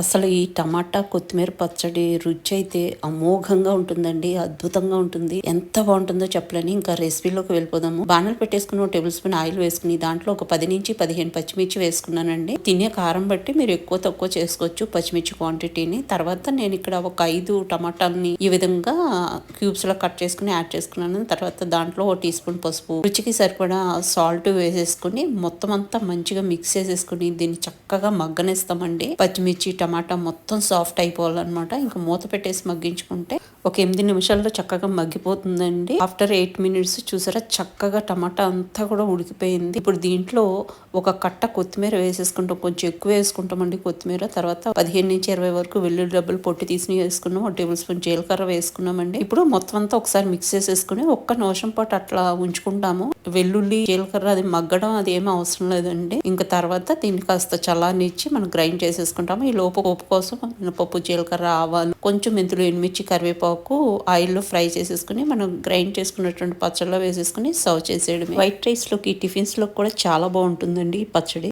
అసలు ఈ టమాటా కొత్తిమీర పచ్చడి రుచి అయితే అమోఘంగా ఉంటుందండి అద్భుతంగా ఉంటుంది. ఎంత బాగుంటుందో చెప్పలేని ఇంకా రెసిపీలోకి వెళ్ళిపోదాము. బాణలు పెట్టేసుకుని ఒక టేబుల్ స్పూన్ ఆయిల్ వేసుకుని దాంట్లో ఒక పది నుంచి పదిహేను పచ్చిమిర్చి వేసుకున్నానండి. తినే కారం బట్టి మీరు ఎక్కువ తక్కువ చేసుకోవచ్చు పచ్చిమిర్చి క్వాంటిటీని తర్వాత నేను ఇక్కడ ఒక ఐదు టమాటాలని ఈ విధంగా క్యూబ్స్లో కట్ చేసుకుని యాడ్ చేసుకున్నాను. తర్వాత దాంట్లో ఒక టీ స్పూన్ పసుపు. రుచికి సరిపడా సాల్ట్ వేసేసుకుని మొత్తం అంతా మంచిగా మిక్స్ చేసేసుకుని దీన్ని చక్కగా మగ్గనేస్తామండి. పచ్చిమిర్చి టమాటా టమాటా మొత్తం సాఫ్ట్ అయిపోవాలన్నమాట. ఇంకా మూత పెట్టేసి మగ్గించుకుంటే ఒక ఎనిమిది నిమిషాల్లో చక్కగా మగ్గిపోతుందండి. ఆఫ్టర్ ఎయిట్ మినిట్స్ చూసారా చక్కగా టమాటా అంతా కూడా ఉడికిపోయింది. ఇప్పుడు దీంట్లో ఒక కట్ట కొత్తిమీర వేసేసుకుంటాం. కొంచెం ఎక్కువ వేసుకుంటామండి కొత్తిమీర. తర్వాత పదిహేను నుంచి ఇరవై వరకు వెల్లుల్లి డబ్బులు పొట్టి తీసి వేసుకున్నాం. ఒక టేబుల్ స్పూన్ జీలకర్ర వేసుకున్నామండి. ఇప్పుడు మొత్తం అంతా ఒకసారి మిక్స్ చేసేసుకుని ఒక్క నిమిషం పాటు అట్లా ఉంచుకుంటాము. వెల్లుల్లి జీలకర్ర అది మగ్గడం అది ఏమీ అవసరం లేదండి. ఇంకా తర్వాత దీన్ని కాస్త చల్లారనిచ్చి మనం గ్రైండ్ చేసేసుకుంటాము. ఈ లోపు పోపు కోసం పప్పు జీలకర్ర ఆవాలు కొంచెం మెంతులు ఎనిమిర్చి కరివేపాకు ఆయిల్లో ఫ్రై చేసేసుకుని మనం గ్రైండ్ చేసుకున్నటువంటి పచ్చడిలో వేసేసుకుని సర్వ్ చేసేయడం వైట్ రైస్ టిఫిన్స్లో టిఫిన్స్లో కూడా చాలా బాగుంటుందండి ఈ పచ్చడి.